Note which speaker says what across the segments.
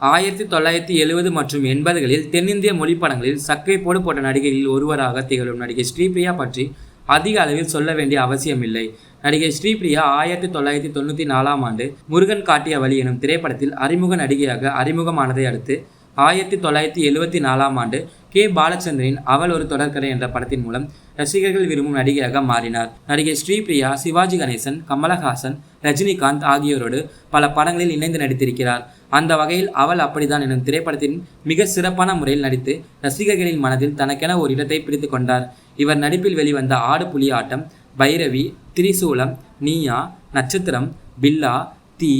Speaker 1: ஆயிரத்தி தொள்ளாயிரத்தி எழுபது மற்றும் எண்பதுகளில் தென்னிந்திய மொழிப்படங்களில் சக்கை போடு போட்ட நடிகைகளில் ஒருவராக திகழும் நடிகை ஸ்ரீபிரியா பற்றி அதிக அளவில் சொல்ல வேண்டிய அவசியமில்லை. நடிகை ஸ்ரீபிரியா ஆயிரத்தி தொள்ளாயிரத்தி தொண்ணூற்றி நாலாம் ஆண்டு முருகன் காட்டிய வழி எனும் திரைப்படத்தில் அறிமுக நடிகையாக அறிமுகமானதை அடுத்து ஆயிரத்தி தொள்ளாயிரத்தி எழுபத்தி நாலாம் ஆண்டு கே. பாலச்சந்திரின் அவள் ஒரு தொடர்கதை என்ற படத்தின் மூலம் ரசிகர்கள் விரும்பும் நடிகையாக மாறினார். நடிகை ஸ்ரீபிரியா சிவாஜி கணேசன் கமலஹாசன் ரஜினிகாந்த் ஆகியோரோடு பல படங்களில் இணைந்து நடித்திருக்கிறார். அந்த வகையில் அவள் அப்படித்தான் எனும் திரைப்படத்தின் மிக சிறப்பான முறையில் நடித்து ரசிகர்களின் மனதில் தனக்கென ஒரு இடத்தை பிடித்து கொண்டார். இவர் நடிப்பில் வெளிவந்த ஆடு புலி ஆட்டம் பைரவி திரிசூலம் நீயா நட்சத்திரம் பில்லா தீ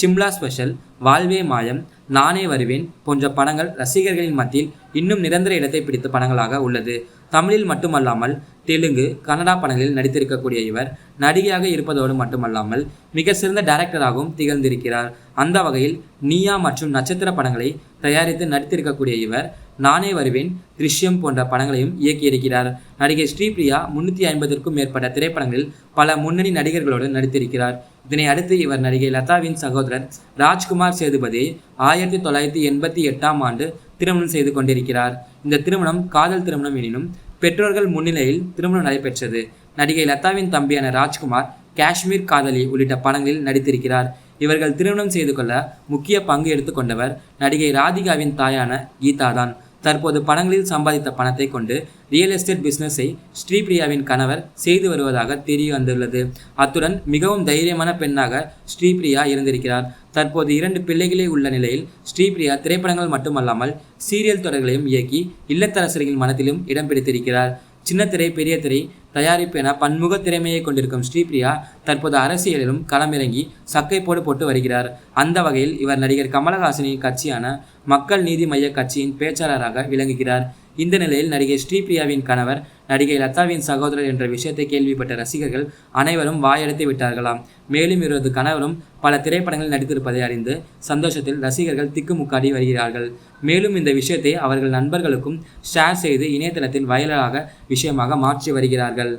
Speaker 1: சிம்லா ஸ்பெஷல் வாழ்வே மாயம் நானே வருவேன் போன்ற படங்கள் ரசிகர்களின் மத்தியில் இன்னும் நிரந்தர இடத்தை பிடித்த படங்களாக உள்ளது. தமிழில் மட்டுமல்லாமல் தெலுங்கு கன்னடா படங்களில் நடித்திருக்கக்கூடிய இவர் நடிகையாக இருப்பதோடு மட்டுமல்லாமல் மிக சிறந்த டைரக்டராகவும் திகழ்ந்திருக்கிறார். அந்த வகையில் நீயா மற்றும் நட்சத்திர படங்களை தயாரித்து நடித்திருக்கக்கூடிய இவர் நானே வருவேன் திருஷ்யம் போன்ற படங்களையும் இயக்கியிருக்கிறார். நடிகை ஸ்ரீபிரியா முன்னூற்றி ஐம்பதற்கும் மேற்பட்ட திரைப்படங்களில் பல முன்னணி நடிகர்களோடு நடித்திருக்கிறார். இதனை அடுத்து இவர் நடிகை லதாவின் சகோதரர் ராஜ்குமார் சேதுபதியை ஆயிரத்தி தொள்ளாயிரத்தி எண்பத்தி எட்டாம் ஆண்டு திருமணம் செய்து கொண்டிருக்கிறார். இந்த திருமணம் காதல் திருமணம் எனினும் பெற்றோர்கள் முன்னிலையில் திருமணம் நடைபெற்றது. நடிகை லதாவின் தம்பியான ராஜ்குமார் காஷ்மீர் காதலி உள்ளிட்ட படங்களில் நடித்திருக்கிறார். இவர்கள் திருமணம் செய்து கொள்ள முக்கிய பங்கு எடுத்துக்கொண்டவர் நடிகை ராதிகாவின் தாயான கீதா தான் தற்போது படங்களில் சம்பாதித்த பணத்தை கொண்டு ரியல் எஸ்டேட் பிஸ்னஸை ஸ்ரீபிரியாவின் கணவர் செய்து வருவதாக தெரிய வந்துள்ளது. அத்துடன் மிகவும் தைரியமான பெண்ணாக ஸ்ரீபிரியா இருந்திருக்கிறார். தற்போது இரண்டு பிள்ளைகளே உள்ள நிலையில் ஸ்ரீபிரியா திரைப்படங்கள் மட்டுமல்லாமல் சீரியல் தொடர்களையும் இயக்கி இல்லத்தரசர்களின் மனத்திலும் இடம் பிடித்திருக்கிறார். சின்னத்திரை பெரிய திரை தயாரிப்பு என பன்முக திறமையை கொண்டிருக்கும் ஸ்ரீபிரியா தற்போது அரசியலிலும் களமிறங்கி சக்கை போடு போட்டு வருகிறார். அந்த வகையில் இவர் நடிகர் கமலஹாசனின் கட்சியான மக்கள் நீதி மைய கட்சியின் பேச்சாளராக விளங்குகிறார். இந்த நிலையில் நடிகை ஸ்ரீபிரியாவின் கணவர் நடிகை லதாவின் சகோதரர் என்ற விஷயத்தை கேள்விப்பட்ட ரசிகர்கள் அனைவரும் வாயடைத்து விட்டார்களாம். மேலும் இவரது கணவரும் பல திரைப்படங்களில் நடித்திருப்பதை அறிந்து சந்தோஷத்தில் ரசிகர்கள் திக்குமுக்காடி வருகிறார்கள். மேலும் இந்த விஷயத்தை அவர்கள் நண்பர்களுக்கும் ஷேர் செய்து இணையதளத்தில் வைரலாக விஷயமாக மாற்றி வருகிறார்கள்.